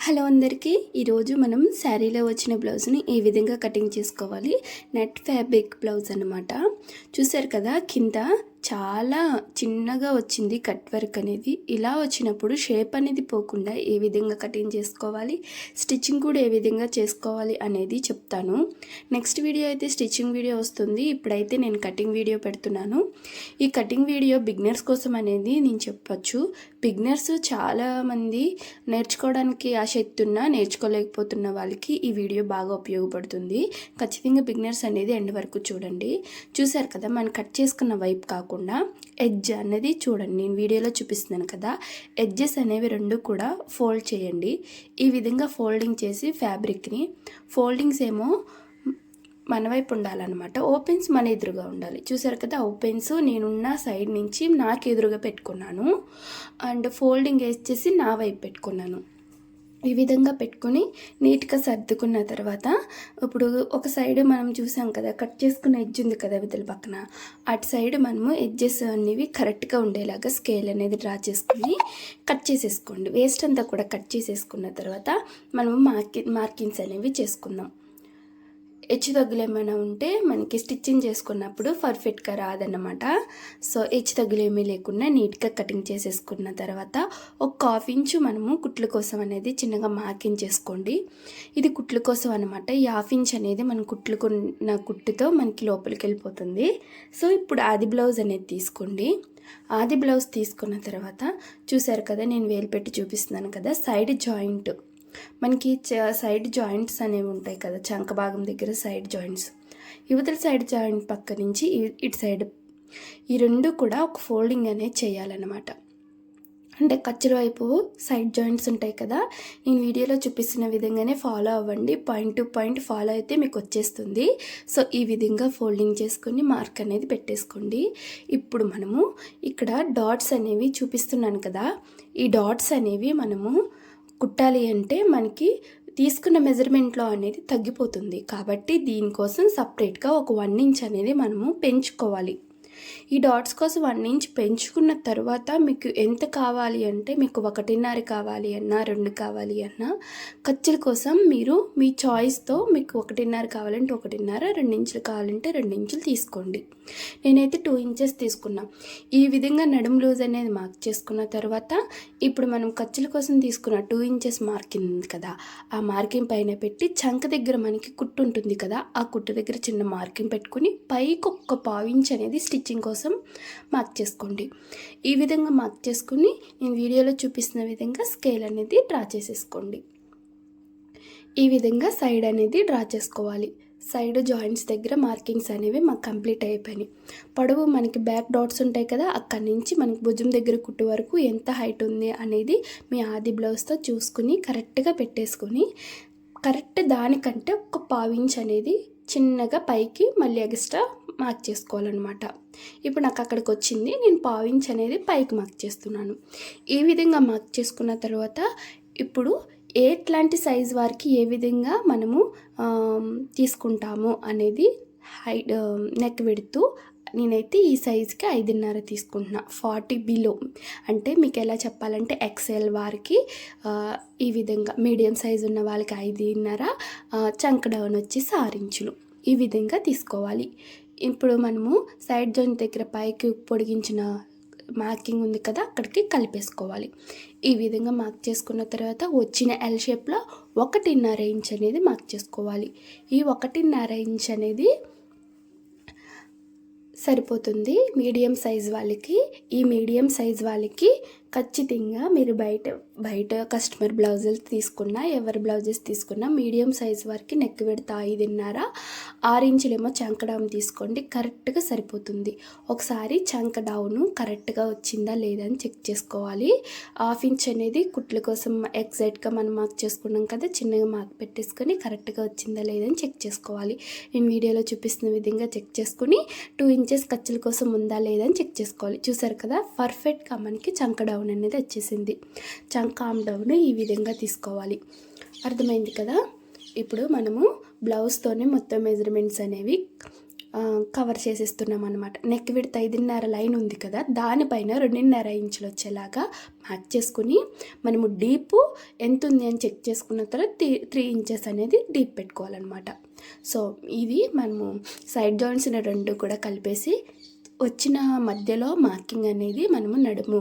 Hello అందరికీ ఈరోజు మనం శారీలో వచ్చిన బ్లౌజ్ని ఏ విధంగా కటింగ్ చేసుకోవాలి? నెట్ ఫ్యాబ్రిక్ బ్లౌజ్ అనమాట చూసారు కదా కింద చాలా చిన్నగా వచ్చింది కట్ వర్క్ అనేది. ఇలా వచ్చినప్పుడు షేప్ అనేది పోకుండా ఏ విధంగా కటింగ్ చేసుకోవాలి స్టిచ్చింగ్ కూడా ఏ విధంగా చేసుకోవాలి అనేది చెప్తాను. నెక్స్ట్ వీడియో అయితే స్టిచ్చింగ్ వీడియో వస్తుంది. ఇప్పుడైతే నేను కటింగ్ వీడియో పెడుతున్నాను. ఈ కటింగ్ వీడియో బిగ్నర్స్ కోసం అనేది నేను చెప్పచ్చు. బిగ్నర్స్ చాలామంది నేర్చుకోవడానికి ఆసక్తి ఉన్నా నేర్చుకోలేకపోతున్న వాళ్ళకి ఈ వీడియో బాగా ఉపయోగపడుతుంది. ఖచ్చితంగా బిగ్నర్స్ అనేది ఎండ్ వరకు చూడండి. చూసారు కదా మనం కట్ చేసుకున్న వైపు కాకుండా ఎడ్జ్ అనేది చూడండి నేను వీడియోలో చూపిస్తున్నాను కదా. ఎడ్జెస్ అనేవి రెండు కూడా ఫోల్డ్ చేయండి. ఈ విధంగా ఫోల్డింగ్ చేసి ఫ్యాబ్రిక్ని ఫోల్డింగ్స్ ఏమో మన వైపు ఉండాలన్నమాట. ఓపెన్స్ మన ఎదురుగా ఉండాలి. చూసారు కదా ఓపెన్స్ నేనున్న సైడ్ నుంచి నాకు ఎదురుగా పెట్టుకున్నాను. అండ్ ఫోల్డింగ్ వేసేసి నా వైపు పెట్టుకున్నాను. ఈ విధంగా పెట్టుకొని నీట్గా సర్దుకున్న తర్వాత ఇప్పుడు ఒక సైడ్ మనం చూసాం కదా కట్ చేసుకున్న ఎడ్జ్ ఉంది కదా విధుల పక్కన. అటు సైడ్ మనము ఎడ్జెస్ అనేవి కరెక్ట్గా ఉండేలాగా స్కేల్ అనేది డ్రా చేసుకుని కట్ చేసేసుకోండి. వేస్ట్ అంతా కూడా కట్ చేసేసుకున్న తర్వాత మనము మార్కి మార్కింగ్స్ అనేవి చేసుకుందాం. హెచ్చు తగ్గులు ఏమైనా ఉంటే మనకి స్టిచ్చింగ్ చేసుకున్నప్పుడు పర్ఫెక్ట్గా రాదన్నమాట. సో హెచ్చు తగ్గులు ఏమీ లేకుండా నీట్గా కటింగ్ చేసేసుకున్న తర్వాత ఒక హాఫ్ ఇంచు మనము కుట్ల కోసం అనేది చిన్నగా మార్కింగ్ చేసుకోండి. ఇది కుట్ల కోసం అనమాట ఈ హాఫ్ ఇంచ్ అనేది మనం కుట్లుకున్న కుట్టుతో మనకి లోపలికి వెళ్ళిపోతుంది. సో ఇప్పుడు ఆది బ్లౌజ్ అనేది తీసుకోండి. ఆది బ్లౌజ్ తీసుకున్న తర్వాత చూసారు కదా నేను వేలు పెట్టి చూపిస్తున్నాను కదా సైడ్ జాయింట్ మనకి చ- సైడ్ జాయింట్స్ అనేవి ఉంటాయి కదా చంక భాగం దగ్గర సైడ్ జాయింట్స్. యువతల సైడ్ జాయింట్ పక్క నుంచి ఇటు సైడ్. ఈ రెండు కూడా ఒక ఫోల్డింగ్ అనేది చేయాలన్నమాట. అంటే ఖర్చుల వైపు సైడ్ జాయింట్స్ ఉంటాయి కదా నేను వీడియోలో చూపిస్తున్న విధంగానే ఫాలో అవ్వండి. పాయింట్ టు పాయింట్ ఫాలో అయితే మీకు వచ్చేస్తుంది. సో ఈ విధంగా ఫోల్డింగ్ చేసుకొని మార్క్ అనేది పెట్టేసుకోండి. ఇప్పుడు మనము ఇక్కడ డాట్స్ అనేవి చూపిస్తున్నాను కదా ఈ డాట్స్ అనేవి మనము కుట్టాలి అంటే మనకి తీసుకున్న మెజర్మెంట్లో అనేది తగ్గిపోతుంది. కాబట్టి దీనికోసం సపరేట్గా ఒక వన్ ఇంచ్ అనేది మనము పెంచుకోవాలి. ఈ డాట్స్ కోసం వన్ ఇంచ్ పెంచుకున్న తర్వాత మీకు ఎంత కావాలి అంటే మీకు ఒకటిన్నర కావాలి అన్నా రెండు కావాలి అన్నా ఖర్చుల కోసం మీరు మీ చాయిస్తో మీకు ఒకటిన్నర కావాలంటే ఒకటిన్నర రెండు ఇంచులు కావాలంటే రెండు ఇంచులు తీసుకోండి. నేనైతే టూ ఇంచెస్ తీసుకున్నా. ఈ విధంగా నడుము లూజ్ అనేది మార్క్ చేసుకున్న తర్వాత ఇప్పుడు మనం ఖర్చుల కోసం తీసుకున్న టూ ఇంచెస్ మార్కింగ్ ఉంది కదా ఆ మార్కింగ్ పైన పెట్టి చంక దగ్గర మనకి కుట్టు ఉంటుంది కదా ఆ కుట్టు దగ్గర చిన్న మార్కింగ్ పెట్టుకుని పైకి ఒక్క పావించ్ అనేది స్టిచ్చింగ్ కోసం మార్క్ చేసుకోండి. ఈ విధంగా మార్క్ చేసుకుని నేను వీడియోలో చూపిస్తున్న విధంగా స్కేల్ అనేది డ్రా చేసేసుకోండి. ఈ విధంగా సైడ్ అనేది డ్రా చేసుకోవాలి. సైడ్ జాయింట్స్ దగ్గర మార్కింగ్స్ అనేవి మాకు కంప్లీట్ అయిపోయినాయి. పొడవు మనకి బ్యాక్ డాట్స్ ఉంటాయి కదా అక్కడి నుంచి మనకి భుజం దగ్గర కుట్టు వరకు ఎంత హైట్ ఉంది అనేది మీ ఆది బ్లౌజ్తో చూసుకుని కరెక్ట్గా పెట్టేసుకొని కరెక్ట్ దానికంటే ఒక పావించ్ అనేది చిన్నగా పైకి మళ్ళీ ఎక్స్ట్రా మార్క్ చేసుకోవాలన్నమాట. ఇప్పుడు నాకు అక్కడికి వచ్చింది నేను పావించ్ అనేది పైకి మార్క్ చేస్తున్నాను. ఈ విధంగా మార్క్ చేసుకున్న తర్వాత ఇప్పుడు ఎట్లాంటి సైజ్ వారికి ఏ విధంగా మనము తీసుకుంటాము అనేది హైట్ నెక్ పెడుతూ నేనైతే ఈ సైజుకి ఐదున్నర తీసుకుంటున్నా. ఫార్టీ బిలో అంటే మీకు ఎలా చెప్పాలంటే ఎక్సెల్ వారికి ఈ విధంగా మీడియం సైజు ఉన్న వాళ్ళకి ఐదున్నర చంక్ చంక డౌన్ వచ్చేసి ఆరు ఇంచులు. ఈ విధంగా తీసుకోవాలి. ఇప్పుడు మనము సైడ్ జాయింట్ దగ్గర పైకి పొడిగించిన మార్కింగ్ ఉంది కదా అక్కడికి కలిపేసుకోవాలి. ఈ విధంగా మార్క్ చేసుకున్న తర్వాత వచ్చిన ఎల్ షేప్లో ఒకటిన్నర ఇంచ్ అనేది మార్క్ చేసుకోవాలి. ఈ ఒకటిన్నర ఇంచ్ అనేది సరిపోతుంది మీడియం సైజ్ వాళ్ళకి. ఈ మీడియం సైజ్ వాళ్ళకి ఖచ్చితంగా మీరు బయట బయట కస్టమర్ బ్లౌజులు తీసుకున్నా ఎవరి బ్లౌజెస్ తీసుకున్నా మీడియం సైజ్ వరకు నెక్ పెడతా ఐదున్నర ఆరు ఇంచులేమో చంక డౌన్ తీసుకోండి కరెక్ట్గా సరిపోతుంది. ఒకసారి చంక డౌన్ కరెక్ట్గా వచ్చిందా లేదా అని చెక్ చేసుకోవాలి. హాఫ్ ఇంచ్ అనేది కుట్ల కోసం ఎగ్జాక్ట్గా మనం మార్క్ చేసుకున్నాం కదా చిన్నగా మార్క్ పెట్టేసుకొని కరెక్ట్గా వచ్చిందా లేదని చెక్ చేసుకోవాలి. నేను వీడియోలో చూపిస్తున్న విధంగా చెక్ చేసుకుని టూ ఇంచెస్ ఖర్చుల కోసం ఉందా లేదా అని చెక్ చేసుకోవాలి. చూసారు కదా పర్ఫెక్ట్గా మనకి చంక డౌన్ డౌన్ అనేది వచ్చేసింది. చంక్ ఆమ్ డౌన్ ఈ విధంగా తీసుకోవాలి. అర్థమైంది కదా? ఇప్పుడు మనము బ్లౌజ్తోనే మొత్తం మెజర్మెంట్స్ అనేవి కవర్ చేసేస్తున్నాం అనమాట నెక్ విడత ఐదున్నర లైన్ ఉంది కదా? దానిపైన రెండున్నర ఇంచులు వచ్చేలాగా మ్యాచ్ చేసుకుని మనము డీప్ ఎంత ఉంది అని చెక్ చేసుకున్న తర్వాత త్రీ త్రీ ఇంచెస్ అనేది డీప్ పెట్టుకోవాలన్నమాట. సో ఇది మనము సైడ్ జాయింట్స్ రెండు కూడా కలిపేసి వచ్చిన మధ్యలో మార్కింగ్ అనేది మనము నడుము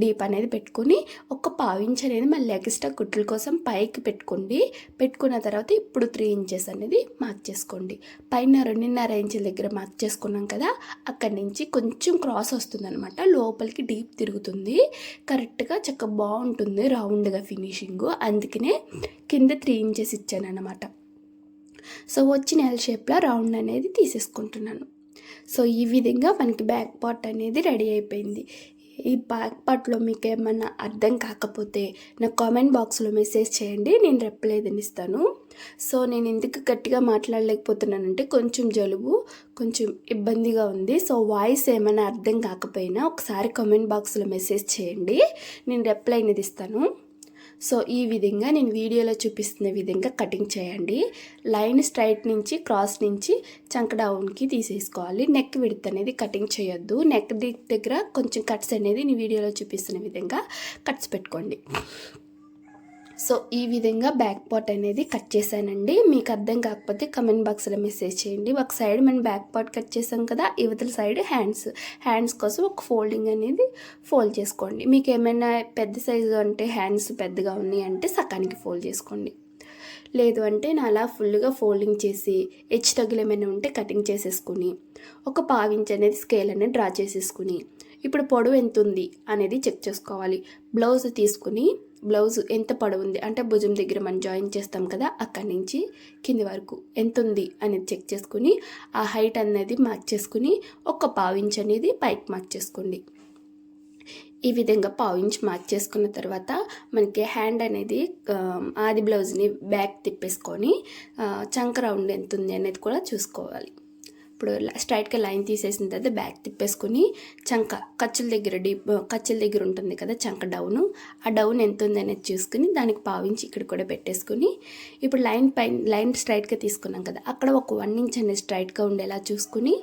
డీప్ అనేది పెట్టుకొని ఒక పావించ్ అనేది మళ్ళీ ఎక్స్ట్రా కుట్ల కోసం పైకి పెట్టుకోండి. పెట్టుకున్న తర్వాత ఇప్పుడు త్రీ ఇంచెస్ అనేది మార్క్ చేసుకోండి. పైన రెండున్నర ఇంచుల దగ్గర మార్క్ చేసుకున్నాం కదా అక్కడి నుంచి కొంచెం క్రాస్ వస్తుంది అనమాట లోపలికి డీప్ తిరుగుతుంది. కరెక్ట్గా చక్క బాగుంటుంది రౌండ్గా ఫినిషింగ్. అందుకనే కింద త్రీ ఇంచెస్ ఇచ్చాను అనమాట సో వచ్చిన ఎల్ షేప్లో రౌండ్ అనేది తీసేసుకుంటున్నాను. సో ఈ విధంగా మనకి బ్యాక్ పార్ట్ అనేది రెడీ అయిపోయింది. ఈ బ్యాక్ పార్ట్లో మీకు ఏమన్నా అర్థం కాకపోతే నా కామెంట్ బాక్స్లో మెసేజ్ చేయండి నేను రిప్లై ఇస్తాను. సో నేను ఎందుకు గట్టిగా మాట్లాడలేకపోతున్నానంటే కొంచెం జలుబు కొంచెం ఇబ్బందిగా ఉంది. సో వాయిస్ ఏమైనా అర్థం కాకపోయినా ఒకసారి కామెంట్ బాక్స్లో మెసేజ్ చేయండి నేను రిప్లై అనేది ఇస్తాను. సో ఈ విధంగా నేను వీడియోలో చూపిస్తున్న విధంగా కటింగ్ చేయండి. లైన్ స్ట్రైట్ నుంచి క్రాస్ నుంచి చంక డౌన్కి తీసేసుకోవాలి. నెక్ విడత్ అనేది కటింగ్ చేయొద్దు. నెక్ దగ్గర కొంచెం కట్స్ అనేది నేను వీడియోలో చూపిస్తున్న విధంగా కట్స్ పెట్టుకోండి. సో ఈ విధంగా బ్యాక్ పార్ట్ అనేది కట్ చేశానండి. మీకు అర్థం కాకపోతే కమెంట్ బాక్స్లో మెసేజ్ చేయండి. ఒక సైడ్ మనం బ్యాక్ పార్ట్ కట్ చేసాం కదా ఇవతల సైడ్ హ్యాండ్స్ హ్యాండ్స్ కోసం ఒక ఫోల్డింగ్ అనేది ఫోల్డ్ చేసుకోండి. మీకు ఏమైనా పెద్ద సైజు అంటే హ్యాండ్స్ పెద్దగా ఉన్నాయి అంటే సకానికి ఫోల్డ్ చేసుకోండి. లేదు అంటే నా అలా ఫుల్గా ఫోల్డింగ్ చేసి హెచ్ తగులు ఏమైనా ఉంటే కటింగ్ చేసేసుకుని ఒక పావించ్ అనేది స్కేల్ అనేది డ్రా చేసేసుకుని ఇప్పుడు పొడవు ఎంత ఉంది అనేది చెక్ చేసుకోవాలి. బ్లౌజ్ తీసుకుని బ్లౌజ్ ఎంత పొడవు ఉంది అంటే భుజం దగ్గర మనం జాయిన్ చేస్తాం కదా అక్కడి నుంచి కింది వరకు. ఎంత ఉంది అనేది చెక్ చేసుకుని ఆ హైట్ అనేది మార్క్ చేసుకుని ఒక పావించ్ అనేది పైకి మార్క్ చేసుకోండి. ఈ విధంగా పావించ్ మార్క్ చేసుకున్న తర్వాత మనకి హ్యాండ్ అనేది ఆది బ్లౌజ్ని బ్యాక్ తిప్పేసుకొని చంక రౌండ్ ఎంత ఉంది అనేది కూడా చూసుకోవాలి. ఇప్పుడు స్ట్రైట్గా లైన్ తీసేసిన తర్వాత బ్యాక్ తిప్పేసుకుని చంక ఖర్చుల దగ్గర డీప్ ఖర్చుల దగ్గర ఉంటుంది కదా చంక డౌన్. ఆ డౌన్ ఎంత ఉంది అనేది చూసుకుని దానికి పావించి ఇక్కడ కూడా పెట్టేసుకుని ఇప్పుడు లైన్ పైన లైన్ స్ట్రైట్గా తీసుకున్నాం కదా అక్కడ ఒక వన్ ఇంచ్ అనేది స్ట్రైట్గా ఉండేలా చూసుకుని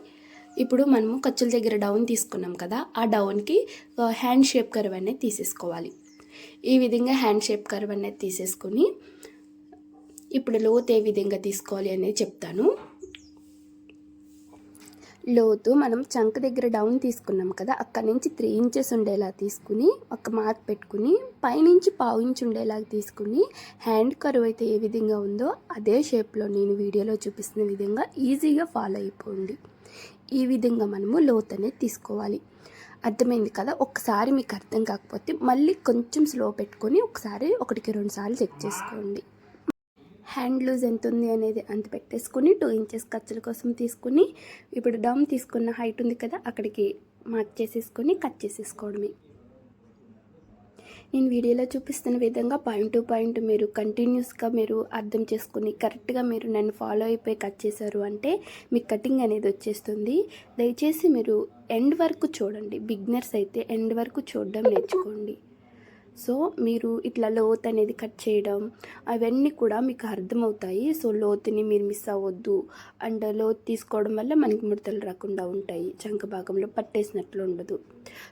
ఇప్పుడు మనము ఖర్చుల దగ్గర డౌన్ తీసుకున్నాం కదా ఆ డౌన్కి హ్యాండ్ షేప్ కర్వ్ అనేది తీసేసుకోవాలి. ఈ విధంగా హ్యాండ్ షేప్ కర్వ్ అనేది తీసేసుకొని ఇప్పుడు లోత్ ఏ విధంగా తీసుకోవాలి అనేది చెప్తాను. లోతు మనం చంక దగ్గర డౌన్ తీసుకున్నాం కదా అక్కడ నుంచి త్రీ ఇంచెస్ ఉండేలా తీసుకుని ఒక మార్క్ పెట్టుకుని పైనుంచి పావు ఇంచ్ ఉండేలా తీసుకుని హ్యాండ్ కరువు అయితే ఏ విధంగా ఉందో అదే షేప్లో నేను వీడియోలో చూపిస్తున్న విధంగా ఈజీగా ఫాలో అయిపోండి. ఈ విధంగా మనము లోత్ అనేది తీసుకోవాలి. అర్థమైంది కదా? ఒకసారి మీకు అర్థం కాకపోతే మళ్ళీ కొంచెం స్లో పెట్టుకొని ఒకసారి ఒకటికి రెండు సార్లు చెక్ చేసుకోండి. హ్యాండ్ లూజ్ ఎంత ఉంది అనేది అంత పెట్టేసుకుని టూ ఇంచెస్ ఖర్చుల కోసం తీసుకుని ఇప్పుడు డౌన్ తీసుకున్న హైట్ ఉంది కదా అక్కడికి మార్క్ చేసేసుకొని కట్ చేసేసుకోవడమే. నేను వీడియోలో చూపిస్తున్న విధంగా పాయింట్ టు పాయింట్ మీరు కంటిన్యూస్గా మీరు అర్థం చేసుకుని కరెక్ట్గా మీరు నన్ను ఫాలో అయిపోయి కట్ చేశారు అంటే మీకు కటింగ్ అనేది వచ్చేస్తుంది. దయచేసి మీరు ఎండ్ వరకు చూడండి. బిగ్నర్స్ అయితే ఎండ్ వరకు చూడడం నేర్చుకోండి. సో మీరు ఇట్లా లోత్ అనేది కట్ చేయడం అవన్నీ కూడా మీకు అర్థమవుతాయి. సో లోతుని మీరు మిస్ అవ్వద్దు. అండ్ లోత్ తీసుకోవడం వల్ల మనకి ముడతలు రాకుండా ఉంటాయి. చంక భాగంలో పట్టేసినట్లు ఉండదు.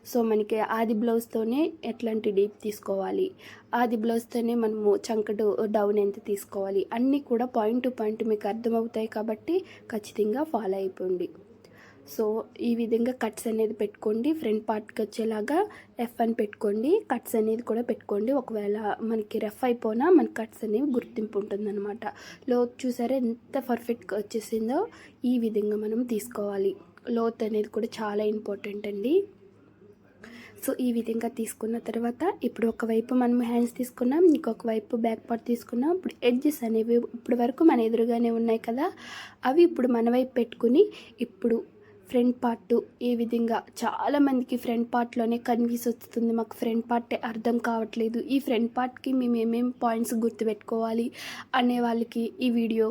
సో మనకి ఆది బ్లౌజ్తోనే ఎట్లాంటి డీప్ తీసుకోవాలి? ఆది బ్లౌజ్తోనే మనము చంక డౌ డౌన్ ఎంత తీసుకోవాలి? అన్నీ కూడా పాయింట్ టు పాయింట్ మీకు అర్థమవుతాయి కాబట్టి ఖచ్చితంగా ఫాలో అయిపోండి. సో ఈ విధంగా కట్స్ అనేది పెట్టుకోండి. ఫ్రంట్ పార్ట్కి వచ్చేలాగా ఎఫ్ అని పెట్టుకోండి. కట్స్ అనేది కూడా పెట్టుకోండి. ఒకవేళ మనకి రఫ్ అయిపోయినా మన కట్స్ అనేవి గుర్తింపు ఉంటుందన్నమాట. లోత్ చూసారా ఎంత పర్ఫెక్ట్గా వచ్చేసిందో? ఈ విధంగా మనం తీసుకోవాలి. లోత్ అనేది కూడా చాలా ఇంపార్టెంట్ అండి. సో ఈ విధంగా తీసుకున్న తర్వాత ఇప్పుడు ఒకవైపు మనం హ్యాండ్స్ తీసుకున్నాం. ఇంకొక వైపు బ్యాక్ పార్ట్ తీసుకున్నాం. ఇప్పుడు ఎడ్జెస్ అనేవి ఇప్పుడు వరకు మన ఎదురుగానే ఉన్నాయి కదా? అవి ఇప్పుడు మన వైపు పెట్టుకుని ఇప్పుడు ఫ్రంట్ పార్ట్ ఈ విధంగా చాలామందికి ఫ్రంట్ పార్ట్లోనే కన్ఫ్యూజ్ వస్తుంది. మాకు ఫ్రంట్ పార్టే అర్థం కావట్లేదు. ఈ ఫ్రంట్ పార్ట్కి మేము ఏమేమి పాయింట్స్ గుర్తుపెట్టుకోవాలి అనే వాళ్ళకి ఈ వీడియో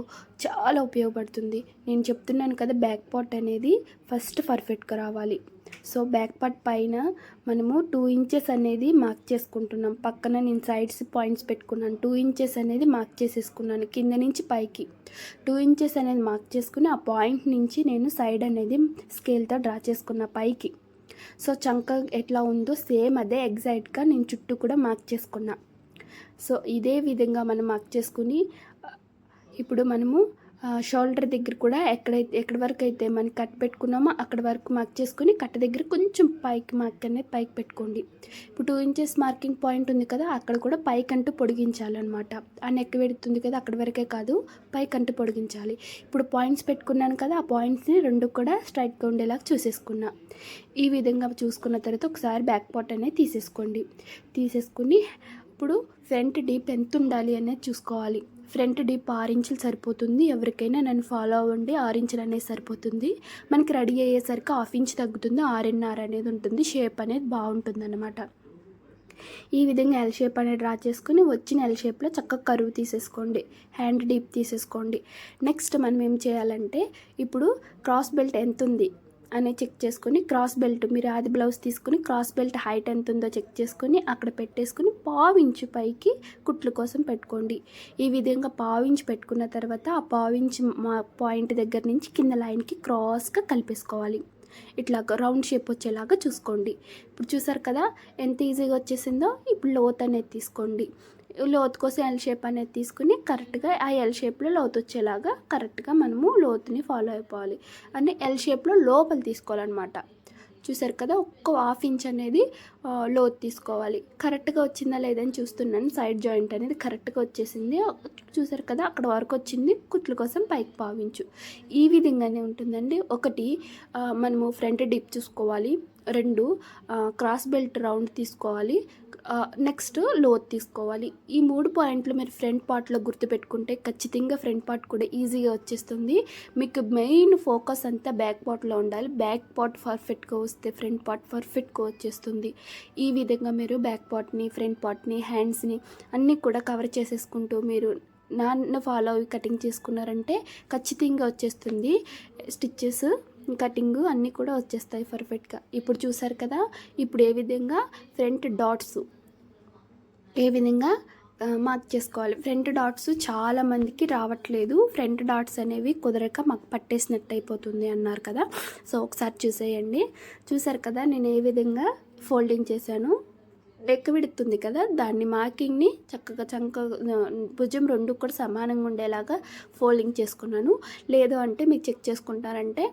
చాలా ఉపయోగపడుతుంది. నేను చెప్తున్నాను కదా బ్యాక్ పార్ట్ అనేది ఫస్ట్ పర్ఫెక్ట్గా రావాలి. సో బ్యాక్ పార్ట్ పైన మనము టూ ఇంచెస్ అనేది మార్క్ చేసుకుంటున్నాం. పక్కన నేను సైడ్స్ పాయింట్స్ పెట్టుకున్నాను. టూ ఇంచెస్ అనేది మార్క్ చేసేసుకున్నాను కింద నుంచి పైకి. టూ ఇంచెస్ అనేది మార్క్ చేసుకుని ఆ పాయింట్ నుంచి నేను సైడ్ అనేది స్కేల్తో డ్రా చేసుకున్న పైకి. సో చంక ఎట్లా ఉందో సేమ్ అదే ఎగ్జాక్ట్గా నేను చుట్టూ కూడా మార్క్ చేసుకున్నా. సో ఇదే విధంగా మనం మార్క్ చేసుకుని ఇప్పుడు మనము షోల్డర్ దగ్గర కూడా ఎక్కడైతే ఎక్కడి వరకు అయితే మనం కట్ పెట్టుకున్నామో అక్కడ వరకు మార్క్ చేసుకుని కట్ దగ్గర కొంచెం పైకి మార్క్ అనేది పైకి పెట్టుకోండి. ఇప్పుడు టూ ఇంచెస్ మార్కింగ్ పాయింట్ ఉంది కదా అక్కడ కూడా పైకి అంటూ పొడిగించాలన్నమాట. ఆ నెక్ వెడుతుంది కదా అక్కడి వరకే కాదు పైకి అంటూ పొడిగించాలి. ఇప్పుడు పాయింట్స్ పెట్టుకున్నాను కదా ఆ పాయింట్స్ని రెండు కూడా స్ట్రైట్గా ఉండేలాగా చూసేసుకున్నా. ఈ విధంగా చూసుకున్న తర్వాత ఒకసారి బ్యాక్ పార్ట్ అనేది తీసేసుకోండి. తీసేసుకుని ఇప్పుడు ఫ్రంట్ డీప్ ఎంత ఉండాలి అనేది చూసుకోవాలి. ఫ్రంట్ డీప్ ఆరు ఇంచులు సరిపోతుంది. ఎవరికైనా నన్ను ఫాలో అవ్వండి. ఆరు ఇంచులు అనేది సరిపోతుంది. మనకి రెడీ అయ్యేసరికి హాఫ్ ఇంచ్ తగ్గుతుంది. ఆరున్నర అనేది ఉంటుంది. షేప్ అనేది బాగుంటుంది అనమాట ఈ విధంగా ఎల్ షేప్ అనేది డ్రా చేసుకుని వచ్చిన ఎల్ షేప్లో చక్కగా కరువు తీసేసుకోండి. హ్యాండ్ డీప్ తీసేసుకోండి. నెక్స్ట్ మనం ఏం చేయాలంటే ఇప్పుడు క్రాస్ బెల్ట్ ఎంత ఉంది? అనేది చెక్ చేసుకుని క్రాస్ బెల్ట్ మీరు అది బ్లౌజ్ తీసుకుని క్రాస్ బెల్ట్ హైట్ ఎంత ఉందో చెక్ చేసుకుని అక్కడ పెట్టేసుకుని పావించు పైకి కుట్లు కోసం పెట్టుకోండి. ఈ విధంగా పావించి పెట్టుకున్న తర్వాత ఆ పావించి మా పాయింట్ దగ్గర నుంచి కింద లైన్కి క్రాస్గా కలిపేసుకోవాలి. ఇట్లా రౌండ్ షేప్ వచ్చేలాగా చూసుకోండి. ఇప్పుడు చూసారు కదా ఎంత ఈజీగా వచ్చేసిందో ఇప్పుడు లోత్ అనేది తీసుకోండి. లోతు కోసం ఎల్ షేప్ అనేది తీసుకుని కరెక్ట్గా ఆ ఎల్ షేప్లో లోతు వచ్చేలాగా కరెక్ట్గా మనము లోతుని ఫాలో అయిపోవాలి. అంటే ఎల్ షేప్లో లోపల తీసుకోవాలన్నమాట. చూసారు కదా ఒక్క హాఫ్ ఇంచ్ అనేది లోతు తీసుకోవాలి. కరెక్ట్గా వచ్చిందా లేదని చూస్తున్నాను. సైడ్ జాయింట్ అనేది కరెక్ట్గా వచ్చేసింది. చూసారు కదా అక్కడ వరకు వచ్చింది. కుట్ల కోసం పైకి పావించు. ఈ విధంగానే ఉంటుందండి. ఒకటి మనము ఫ్రంట్ డిప్ చూసుకోవాలి. రెండు క్రాస్ బెల్ట్ రౌండ్ తీసుకోవాలి. నెక్స్ట్ లోత్ తీసుకోవాలి. ఈ మూడు పాయింట్లు మీరు ఫ్రంట్ పార్ట్లో గుర్తుపెట్టుకుంటే ఖచ్చితంగా ఫ్రంట్ పార్ట్ కూడా ఈజీగా వచ్చేస్తుంది. మీకు మెయిన్ ఫోకస్ అంతా బ్యాక్ పార్ట్లో ఉండాలి. బ్యాక్ పార్ట్ పర్ఫెక్ట్గా వస్తే ఫ్రంట్ పార్ట్ పర్ఫెక్ట్గా వచ్చేస్తుంది. ఈ విధంగా మీరు బ్యాక్ పార్ట్ని ఫ్రంట్ పార్ట్ని హ్యాండ్స్ని అన్నీ కూడా కవర్ చేసేసుకుంటూ మీరు నాన్న ఫాలో అవి కటింగ్ చేసుకున్నారంటే ఖచ్చితంగా వచ్చేస్తుంది. స్టిచ్చెస్ కటింగ్ అన్నీ కూడా వచ్చేస్తాయి పర్ఫెక్ట్గా. ఇప్పుడు చూసారు కదా ఇప్పుడు ఏ విధంగా ఫ్రంట్ డాట్స్ ఏ విధంగా మార్క్ చేసుకోవాలి. ఫ్రంట్ డాట్స్ చాలా మందికి రావట్లేదు. ఫ్రంట్ డాట్స్ అనేవి కుదరక మాకు పట్టేసినట్టు అయిపోతుంది అన్నారు కదా. సో ఒకసారి చూసేయండి. చూసారు కదా నేను ఏ విధంగా ఫోల్డింగ్ చేశాను. లెక్క విడుతుంది కదా దాన్ని మార్కింగ్ని చక్కగా చంక భుజం రెండు కూడా సమానంగా ఉండేలాగా ఫోల్డింగ్ చేసుకున్నాను. లేదు అంటే మీకు చెక్ చేసుకుంటారంటే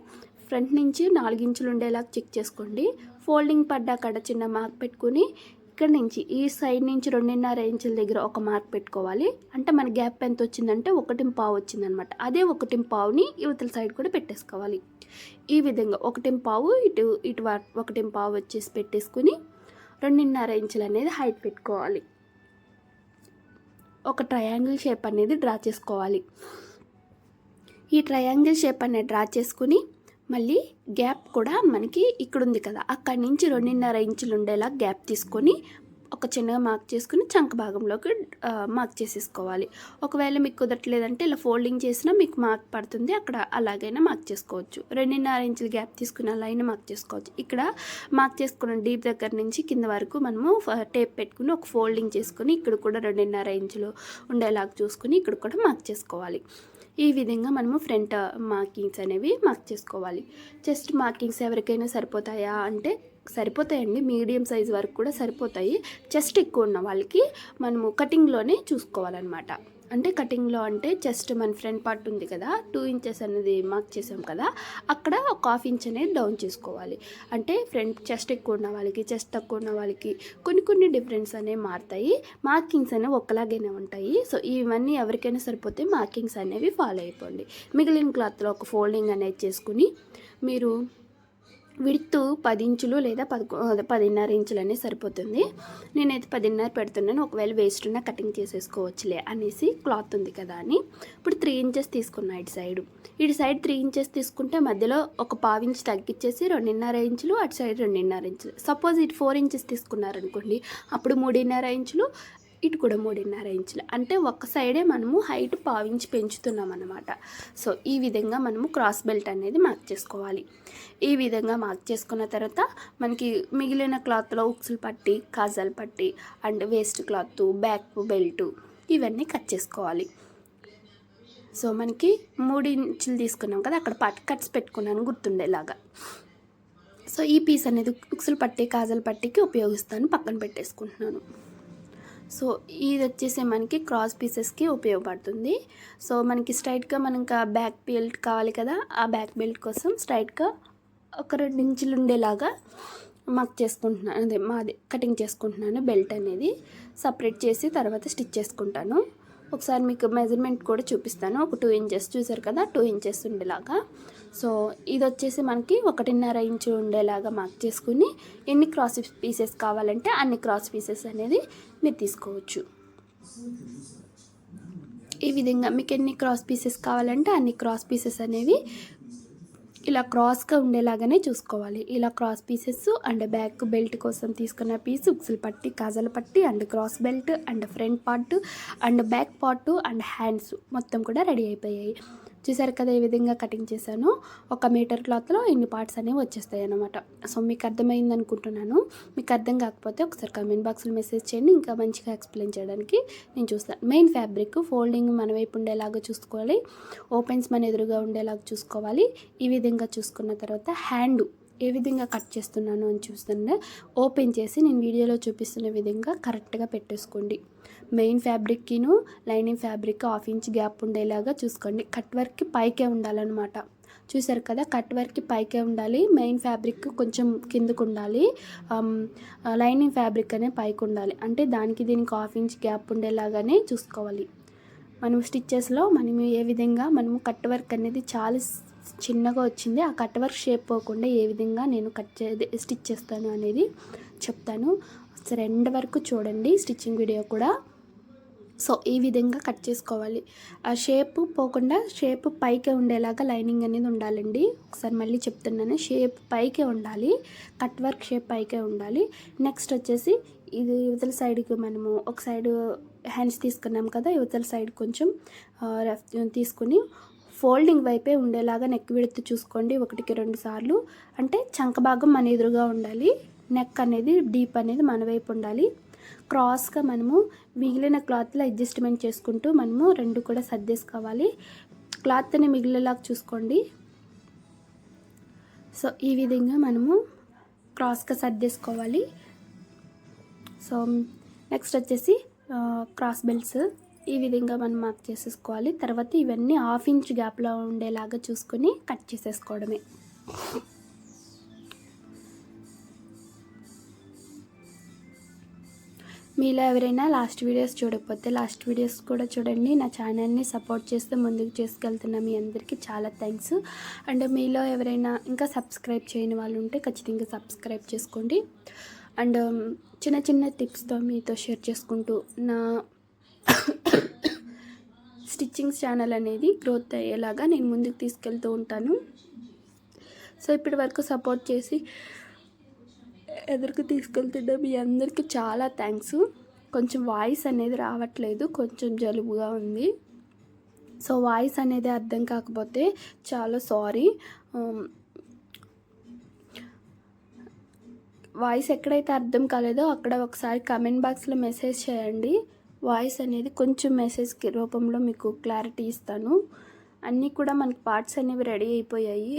ఫ్రంట్ నుంచి నాలుగించులు ఉండేలాగా చెక్ చేసుకోండి. ఫోల్డింగ్ పడ్డా అక్కడ చిన్న మార్క్ పెట్టుకుని ఇక్కడ నుంచి ఈ సైడ్ నుంచి రెండున్నర ఇంచుల దగ్గర ఒక మార్క్ పెట్టుకోవాలి. అంటే మన గ్యాప్ ఎంత వచ్చిందంటే ఒకటి పావు వచ్చిందనమాట. అదే ఒకటి పావుని యువతల సైడ్ కూడా పెట్టేసుకోవాలి. ఈ విధంగా ఒకటి పావు ఇటు ఇటు వా- ఒకటి పావు వచ్చేసి పెట్టేసుకుని రెండున్నర ఇంచులు అనేది హైట్ పెట్టుకోవాలి. ఒక ట్రయాంగిల్ షేప్ అనేది డ్రా చేసుకోవాలి. ఈ ట్రయాంగిల్ షేప్ అనేది డ్రా చేసుకుని మళ్ళీ గ్యాప్ కూడా మనకి ఇక్కడ ఉంది కదా. అక్కడి నుంచి రెండున్నర ఇంచులు ఉండేలా గ్యాప్ తీసుకొని ఒక చిన్నగా మార్క్ చేసుకుని చంక భాగంలోకి మార్క్ చేసేసుకోవాలి. ఒకవేళ మీకు కుదరట్లేదంటే ఇలా ఫోల్డింగ్ చేసినా మీకు మార్క్ పడుతుంది. అక్కడ అలాగైనా మార్క్ చేసుకోవచ్చు. రెండున్నర ఇంచుల గ్యాప్ తీసుకుని అలా అయినా మార్క్ చేసుకోవచ్చు. ఇక్కడ మార్క్ చేసుకున్న డీప్ దగ్గర నుంచి కింద వరకు మనము టేప్ పెట్టుకుని ఒక ఫోల్డింగ్ చేసుకుని ఇక్కడ కూడా రెండున్నర ఇంచులు ఉండేలాగా చూసుకుని ఇక్కడ కూడా మార్క్ చేసుకోవాలి. ఈ విధంగా మనము ఫ్రంట్ మార్కింగ్స్ అనేవి మార్క్ చేసుకోవాలి. చెస్ట్ మార్కింగ్స్ ఎవరికైనా సరిపోతాయా అంటే సరిపోతాయండి. మీడియం సైజ్ వరకు కూడా సరిపోతాయి. చెస్ట్ ఎక్కువ ఉన్న వాళ్ళకి మనము కటింగ్లోనే చూసుకోవాలన్నమాట. అంటే కటింగ్లో అంటే జస్ట్ మన ఫ్రంట్ పార్ట్ ఉంది కదా టూ ఇంచెస్ అనేది మార్క్ చేసాం కదా అక్కడ ఒక హాఫ్ ఇంచ్ అనేది డౌన్ చేసుకోవాలి. అంటే ఫ్రంట్ చెస్ట్ ఎక్కువ ఉన్న వాళ్ళకి చెస్ట్ తక్కువ ఉన్న వాళ్ళకి కొన్ని కొన్ని డిఫరెన్స్ అనేవి మారుతాయి. మార్కింగ్స్ అనేవి ఒక్కలాగానే ఉంటాయి. సో ఇవన్నీ ఎవరికైనా సరిపోతే మార్కింగ్స్ అనేవి ఫాలో అయిపోండి. మిగిలిన క్లాత్లో ఒక ఫోల్డింగ్ అనేది చేసుకుని మీరు విడుతు పది ఇంచులు లేదా పదకొ పదిన్నర ఇంచులు అనేది సరిపోతుంది. నేనైతే పదిన్నర పెడుతున్నాను. ఒకవేళ వేస్ట్ ఉన్నా కటింగ్ చేసేసుకోవచ్చులే అనేసి క్లాత్ ఉంది కదా అని. ఇప్పుడు త్రీ ఇంచెస్ తీసుకున్నా ఇటు సైడ్ ఇటు సైడ్ త్రీ ఇంచెస్ తీసుకుంటే మధ్యలో ఒక పావు ఇంచ్ తగ్గించేసి రెండున్నర ఇంచులు అటు సైడ్ రెండున్నర ఇంచులు. సపోజ్ ఇటు ఫోర్ ఇంచెస్ తీసుకున్నారనుకోండి అప్పుడు మూడున్నర ఇంచులు ఇటు కూడా మూడున్నర ఇంచులు. అంటే ఒక సైడే మనము హైట్ పావించి పెంచుతున్నాం అనమాట సో ఈ విధంగా మనము క్రాస్ బెల్ట్ అనేది మార్క్ చేసుకోవాలి. ఈ విధంగా మార్క్ చేసుకున్న తర్వాత మనకి మిగిలిన క్లాత్లో ఉక్సులు పట్టి కాజాలు పట్టి and waist cloth back belt ఇవన్నీ కట్ చేసుకోవాలి. సో మనకి మూడు ఇంచులు తీసుకున్నాం కదా అక్కడ పట్ కట్స్ పెట్టుకున్నాను గుర్తుండేలాగా. సో ఈ పీస్ అనేది ఉక్సులు పట్టి కాజల్ పట్టికి ఉపయోగిస్తాను పక్కన పెట్టేసుకుంటున్నాను. సో ఇది వచ్చేసి మనకి క్రాస్ పీసెస్కి ఉపయోగపడుతుంది. సో మనకి స్ట్రైట్గా మనకి బ్యాక్ బెల్ట్ కావాలి కదా ఆ బ్యాక్ బెల్ట్ కోసం స్ట్రైట్గా ఒక రెండు ఇంచులు ఉండేలాగా మాకు చేసుకుంటున్నాను అదే మాది కటింగ్ చేసుకుంటున్నాను బెల్ట్ అనేది. సపరేట్ చేసి తర్వాత స్టిచ్ చేసుకుంటాను. ఒకసారి మీకు మెజర్మెంట్ కూడా చూపిస్తాను. ఒక టూ ఇంచెస్ చూసారు కదా టూ ఇంచెస్ ఉండేలాగా. సో ఇది వచ్చేసి మనకి ఒకటిన్నర ఇంచు ఉండేలాగా మార్క్ చేసుకుని ఎన్ని క్రాస్ పీసెస్ కావాలంటే అన్ని క్రాస్ పీసెస్ అనేది మీరు తీసుకోవచ్చు. ఈ విధంగా మీకు ఎన్ని క్రాస్ పీసెస్ కావాలంటే అన్ని క్రాస్ పీసెస్ అనేవి ఇలా క్రాస్గా ఉండేలాగానే చూసుకోవాలి. ఇలా cross pieces and back belt కోసం తీసుకున్న పీస్ ఉక్సులు పట్టి కాజల పట్టి and cross belt and front part and back part and hands మొత్తం కూడా రెడీ అయిపోయాయి. చూసారు కదా ఈ విధంగా కటింగ్ చేశాను. ఒక మీటర్ క్లాత్లో ఇన్ని పార్ట్స్ అనేవి వచ్చేస్తాయి అనమాట సో మీకు అర్థమైంది అనుకుంటున్నాను. మీకు అర్థం కాకపోతే ఒకసారి కమెంట్ బాక్స్లో మెసేజ్ చేయండి. ఇంకా మంచిగా ఎక్స్ప్లెయిన్ చేయడానికి నేను చూస్తాను మెయిన్ ఫ్యాబ్రిక్ ఫోల్డింగ్ మన వైపు ఉండేలాగా చూసుకోవాలి. ఓపెన్స్ మన ఎదురుగా ఉండేలాగా చూసుకోవాలి. ఈ విధంగా చూసుకున్న తర్వాత హ్యాండ్ ఏ విధంగా కట్ చేస్తున్నాను అని చూస్తుంటే ఓపెన్ చేసి నేను వీడియోలో చూపిస్తున్న విధంగా కరెక్ట్గా పెట్టేసుకోండి. Main ఫ్యాబ్రిక్కిను lining fabric half inch gap ఉండేలాగా చూసుకోండి. కట్ వర్క్కి పైకే ఉండాలన్నమాట. చూసారు కదా కట్ వర్క్కి పైకే ఉండాలి. మెయిన్ ఫ్యాబ్రిక్ కొంచెం కిందకు ఉండాలి లైనింగ్ ఫ్యాబ్రిక్ అనే పైకి ఉండాలి అంటే దానికి దీనికి హాఫ్ ఇంచ్ గ్యాప్ ఉండేలాగానే చూసుకోవాలి. మనం స్టిచ్చెస్లో మనం ఏ విధంగా మనము కట్ వర్క్ అనేది చాలా చిన్నగా వచ్చింది. ఆ కట్ వర్క్ షేప్ పోకుండా ఏ విధంగా నేను కట్ చే స్టిచ్ చేస్తాను అనేది చెప్తాను. ఒకసారి ఎండ్ వరకు చూడండి స్టిచ్చింగ్ వీడియో కూడా. సో ఈ విధంగా కట్ చేసుకోవాలి. ఆ షేప్ పోకుండా షేప్ పైకే ఉండేలాగా లైనింగ్ అనేది ఉండాలండి. ఒకసారి మళ్ళీ చెప్తున్నాను షేప్ పైకే ఉండాలి కట్ వర్క్ షేప్ పైకే ఉండాలి. నెక్స్ట్ వచ్చేసి ఇది యువతల సైడ్కి మనము ఒక సైడ్ హ్యాండ్స్ తీసుకున్నాం కదా యువతల సైడ్ కొంచెం రఫ్ తీసుకుని ఫోల్డింగ్ వైపే ఉండేలాగా నెక్ విడుతు చూసుకోండి ఒకటికి రెండు సార్లు. అంటే చంక భాగం మన ఎదురుగా ఉండాలి. నెక్ అనేది డీప్ అనేది మన వైపు ఉండాలి. క్రాస్గా మనము మిగిలిన క్లాత్లో అడ్జస్ట్మెంట్ చేసుకుంటూ మనము రెండు కూడా సర్దేసుకోవాలి క్లాత్ని మిగిలేలాగా చూసుకోండి. సో ఈ విధంగా మనము క్రాస్గా సర్దేసుకోవాలి సో నెక్స్ట్ వచ్చేసి క్రాస్ బెల్ట్స్ ఈ విధంగా మనం మార్క్ చేసేసుకోవాలి. తర్వాత ఇవన్నీ హాఫ్ ఇంచ్ గ్యాప్లో ఉండేలాగా చూసుకొని కట్ చేసేసుకోవడమే. మీలో ఎవరైనా లాస్ట్ వీడియోస్ చూడకపోతే లాస్ట్ వీడియోస్ కూడా చూడండి. నా ఛానల్ని సపోర్ట్ చేస్తే ముందుకు చేసుకెళ్తున్న మీ అందరికీ చాలా థ్యాంక్స్. అండ్ మీలో ఎవరైనా ఇంకా సబ్స్క్రైబ్ చేయని వాళ్ళు ఉంటే ఖచ్చితంగా సబ్స్క్రైబ్ చేసుకోండి. అండ్ చిన్న చిన్న టిప్స్తో మీతో షేర్ చేసుకుంటూ నా స్టిచ్చింగ్స్ ఛానల్ అనేది గ్రోత్ అయ్యేలాగా నేను ముందుకు తీసుకెళ్తూ ఉంటాను. సో ఇప్పటి వరకు సపోర్ట్ చేసి ఎదురుకు తీసుకెళ్తుండే మీ అందరికీ చాలా థ్యాంక్స్. కొంచెం వాయిస్ అనేది రావట్లేదు కొంచెం జలుబుగా ఉంది. సో వాయిస్ అనేది అర్థం కాకపోతే చాలా సారీ. వాయిస్ ఎక్కడైతే అర్థం కాలేదో అక్కడ ఒకసారి కమెంట్ బాక్స్లో మెసేజ్ చేయండి. వాయిస్ అనేది కొంచెం మెసేజ్ రూపంలో మీకు క్లారిటీ ఇస్తాను. అన్నీ కూడా మనకి పార్ట్స్ అనేవి రెడీ అయిపోయాయి.